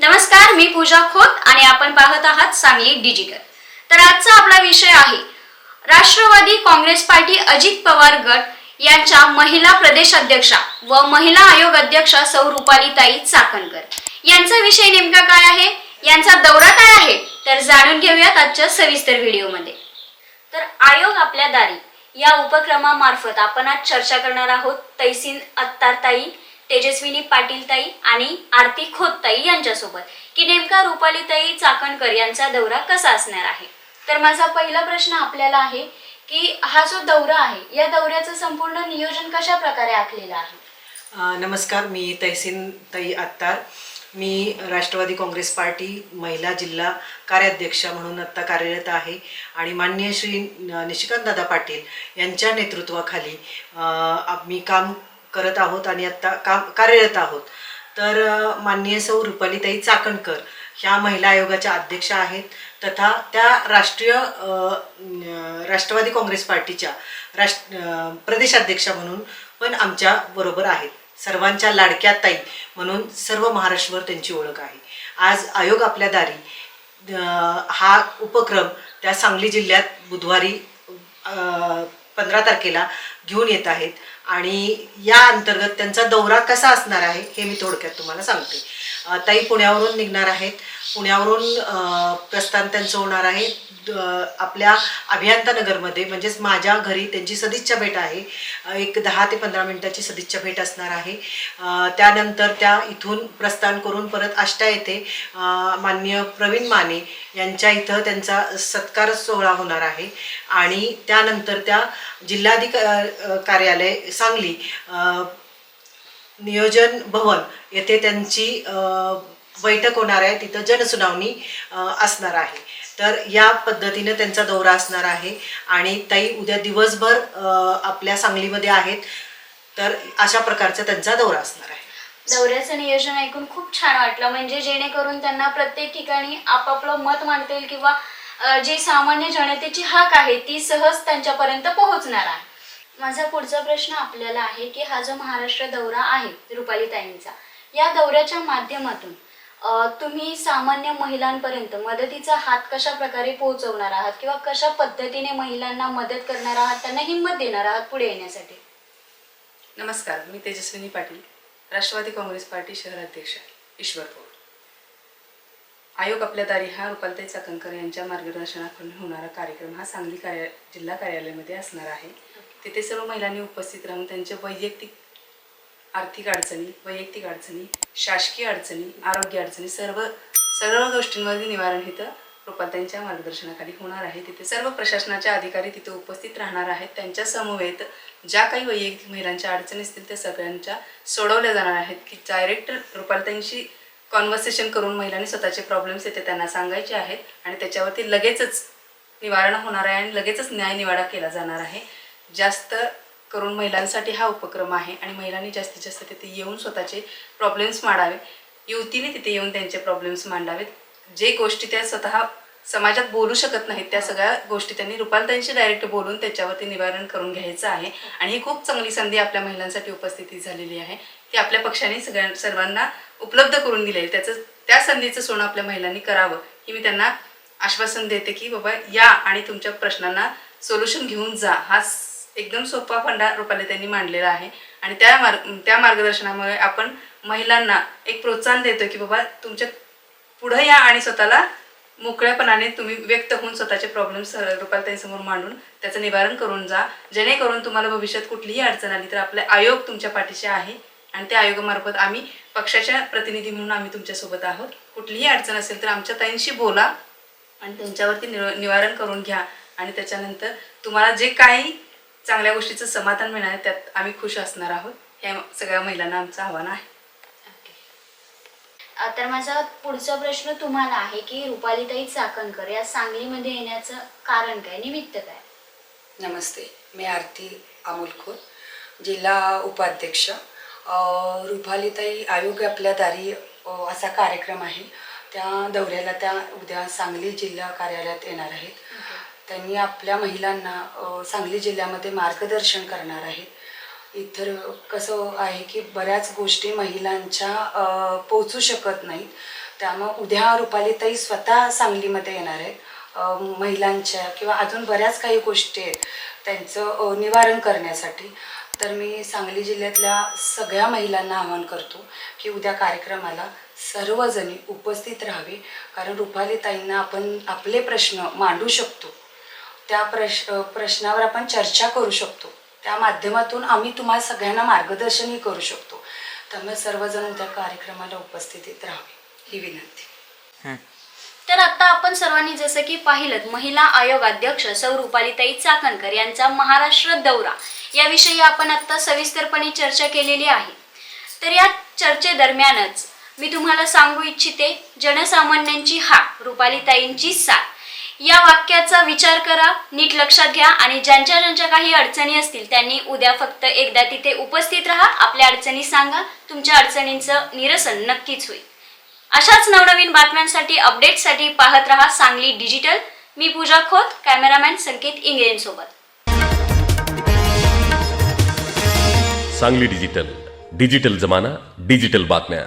नमस्कार मी पूजा खोत आणि आपण पाहत आहात सांगली डिजिटल. तर आजचा आपला विषय आहे राष्ट्रवादी काँग्रेस पार्टी अजित पवार गट यांच्या महिला प्रदेश अध्यक्षा व महिला आयोग अध्यक्षा सौ रुपालीताई चाकणकर. यांचा विषय नेमका काय आहे? यांचा दौरा काय आहे? तर जाणून घेऊयात आजच्या सविस्तर व्हिडिओमध्ये. तर आयोग आपल्या दारी या उपक्रमामार्फत आपण आज चर्चा करणार आहोत तैसीन अत्तारताई तेजस्विनी पाटीलताई आणि आरती खोतताई यांच्यासोबत. की नेमका रुपालीताई चाकणकर यांचा दौरा कसा असणार आहे? तर माझा पहिला प्रश्न आपल्याला आहे की हा जो दौरा आहे या दौऱ्याचं संपूर्ण नियोजन कशा प्रकारे आखलेलं आहे? नमस्कार मी तहसीन ताई आत्तार मी राष्ट्रवादी काँग्रेस पार्टी महिला जिल्हा कार्याध्यक्ष म्हणून आत्ता कार्यरत आहे. आणि माननीय श्री निशिकांतदादा पाटील यांच्या नेतृत्वाखाली मी काम करत आहोत आणि आत्ता काम कार्यरत आहोत. तर माननीय सौ रुपालीताई चाकणकर ह्या महिला आयोगाच्या अध्यक्षा आहेत तथा त्या राष्ट्रीय राष्ट्रवादी काँग्रेस पार्टीच्या राष्ट्र प्रदेशाध्यक्षा म्हणून पण आमच्या बरोबर आहेत. सर्वांच्या लाडक्या ताई म्हणून सर्व महाराष्ट्रभर त्यांची ओळख आहे. आज आयोग आपल्या दारी हा उपक्रम त्या सांगली जिल्ह्यात बुधवारी पंधरा तारखेला घेऊन येत आहेत. आणि या अंतर्गत त्यांचा दौरा कसा असणार आहे हे मी थोडक्यात तुम्हाला सांगते. ताई पुण्यावरून निघणार आहेत. पुण्यावरून प्रस्थान त्यांचं होणार आहे. द- आपल्या अभियंतानगरमध्ये म्हणजेच माझ्या घरी त्यांची सदिच्छा भेट आहे. एक दहा ते पंधरा मिनिटाची सदिच्छा भेट असणार आहे. त्यानंतर त्या इथून प्रस्थान करून परत आष्टा येथे माननीय प्रवीण माने यांच्या इथं त्यांचा सत्कार सोहळा होणार आहे. आणि त्यानंतर त्या जिल्हाधिका कार्यालय सांगली नियोजन भवन येथे त्यांची बैठक होणार आहे. तिथं जनसुनावणी असणार आहे. तर या पद्धतीनं त्यांचा दौरा असणार आहे. आणि ताई उद्या दिवसभर आपल्या सांगलीमध्ये आहेत. तर अशा प्रकारचा त्यांचा दौरा असणार आहे. दौऱ्याचं नियोजन ऐकून खूप छान वाटलं. म्हणजे जेणेकरून त्यांना प्रत्येक ठिकाणी आपापलं मत मांडता येईल किंवा जी सामान्य जनतेची हाक आहे ती सहज त्यांच्यापर्यंत पोहोचणार आहे. माझा पुढचा प्रश्न आपल्याला आहे की हा जो महाराष्ट्र दौरा आहे रुपालीताईंचा या दौऱ्याच्या माध्यमातून तुम्ही सामान्य महिलांपर्यंत मदतीचा हात कशा प्रकारे पोहोचवणार आहात किंवा कशा पद्धतीने महिलांना मदत करणार आहात त्यांना हिंमत देणार आहात पुढे येण्यासाठी? नमस्कार मी तेजस्विनी पाटील राष्ट्रवादी काँग्रेस पार्टी शहराध्यक्ष ईश्वरपूर आयोग आपल्या दारी हा रुपालताई चाकणकर यांच्या मार्गदर्शनाखाली होणारा कार्यक्रम हा सांगली कार्या जिल्हा कार्यालयामध्ये असणार आहे. तिथे सर्व महिलांनी उपस्थित राहून त्यांच्या वैयक्तिक आर्थिक अडचणी वैयक्तिक अडचणी शासकीय अडचणी आरोग्य अडचणी सर्व सर्व गोष्टींमध्ये निवारण इथं रुपालताईंच्या मार्गदर्शनाखाली होणार आहे. तिथे सर्व प्रशासनाचे अधिकारी तिथे उपस्थित राहणार आहेत. त्यांच्या समवेत ज्या काही वैयक्तिक महिलांच्या अडचणी असतील त्या सगळ्यांच्या सोडवल्या जाणार आहेत की डायरेक्ट रुपालताईंशी कॉन्व्हर्सेशन करून महिलांनी स्वतःचे प्रॉब्लेम्स येते त्यांना सांगायचे आहेत आणि त्याच्यावरती लगेचच निवारण होणार आहे आणि लगेचच न्याय निवाडा केला जाणार आहे. जास्त करून महिलांसाठी हा उपक्रम आहे आणि महिलांनी जास्तीत जास्त तिथे येऊन स्वतःचे प्रॉब्लेम्स मांडावे. युवतीने तिथे येऊन त्यांचे प्रॉब्लेम्स मांडावेत. जे गोष्टी त्या स्वतः समाजात बोलू शकत नाहीत त्या सगळ्या गोष्टी त्यांनी रुपालताईंशी डायरेक्ट बोलून त्याच्यावरती निवारण करून घ्यायचं आहे. आणि ही खूप चांगली संधी आपल्या महिलांसाठी उपस्थिती झालेली आहे. ती आपल्या पक्षाने सगळ्या सर्वांना उपलब्ध करून दिली आहे. त्याचं त्या संधीचं सोनं आपल्या महिलांनी करावं ही मी त्यांना आश्वासन देते की बाबा या आणि तुमच्या प्रश्नांना सोल्युशन घेऊन जा. हा एकदम सोपा फंडा रुपाली त्यांनी मांडलेला आहे. आणि त्या मार्ग त्या मार्गदर्शनामुळे आपण महिलांना एक प्रोत्साहन देतो की बाबा तुमच्या पुढं या आणि स्वतःला मोकळ्यापणाने तुम्ही व्यक्त होऊन स्वतःचे प्रॉब्लेम्स रुपालताईंसमोर मांडून त्याचं निवारण करून जा. जेणेकरून तुम्हाला भविष्यात कुठलीही अडचण आली तर आपले आयोग तुमच्या पाठीशी आहे. आणि त्या आयोगामार्फत आम्ही पक्षाच्या प्रतिनिधी म्हणून आम्ही तुमच्यासोबत आहोत. कुठलीही अडचण असेल तर आमच्या ताईंशी बोला आणि त्यांच्यावरती निव निवारण करून घ्या. आणि त्याच्यानंतर तुम्हाला जे काही चांगल्या गोष्टीचं समाधान मिळणार आहे त्यात आम्ही खुश असणार आहोत. या सगळ्या महिलांना आमचं आव्हान आहे. अ, तर माझा पुढचा प्रश्न तुम्हाला आहे की रुपालीताई चाकणकर या सांगलीमध्ये येण्याचं कारण काय निमित्त काय? नमस्ते मी आरती अमोल खोत जिल्हा उपाध्यक्ष. रुपालीताई आयोग आपल्या दारी असा कार्यक्रम आहे. त्या दौऱ्याला त्या उद्या सांगली जिल्हा कार्यालयात येणार आहेत. त्यांनी आपल्या महिलांना सांगली जिल्ह्यामध्ये मार्गदर्शन करणार आहेत. इतर कसं आहे की बऱ्याच गोष्टी महिलांच्या पोचू शकत नाहीत. त्यामुळं उद्या रुपालीताई स्वतः सांगलीमध्ये येणार आहेत. महिलांच्या किंवा अजून बऱ्याच काही गोष्टी आहेत त्यांचं निवारण करण्यासाठी. तर मी सांगली जिल्ह्यातल्या सगळ्या महिलांना आवाहन करतो की उद्या कार्यक्रमाला सर्वजणी उपस्थित राहावे. कारण रुपालीताईंना आपण आपले प्रश्न मांडू शकतो. त्या प्रश प्रश्नावर आपण चर्चा करू शकतो. त्या माध्यमातून आम्ही तुम्हाला सगळ्यांना मार्गदर्शनही करू शकतो. त्यामुळे सर्वजण उद्या कार्यक्रमाला उपस्थितीत राहावे ही विनंती. तर आता आपण सर्वांनी जसं की पाहिलं महिला आयोग अध्यक्ष सौ रुपालीताई चाकणकर यांचा महाराष्ट्र दौरा. याविषयी आपण आता सविस्तरपणे चर्चा केलेली आहे. तर या चर्चेदरम्यानच मी तुम्हाला सांगू इच्छिते जनसामान्यांची हाक रुपालीताईंची साथ. या वाक्याचा विचार करा नीट लक्षात घ्या आणि ज्यांच्या ज्यांच्या काही अडचणी असतील त्यांनी उद्या फक्त एकदा तिथे उपस्थित राहा आपल्या अडचणी सांगा तुमच्या अडचणींचं निरसन नक्कीच होईल. अशाच नवनवीन बातम्यांसाठी अपडेटसाठी पाहत रहा सांगली डिजिटल. मी पूजा खोत कॅमेरामॅन संकेत इंगळेंसोबत. सांगली डिजिटल. डिजिटल जमाना डिजिटल बातम्या.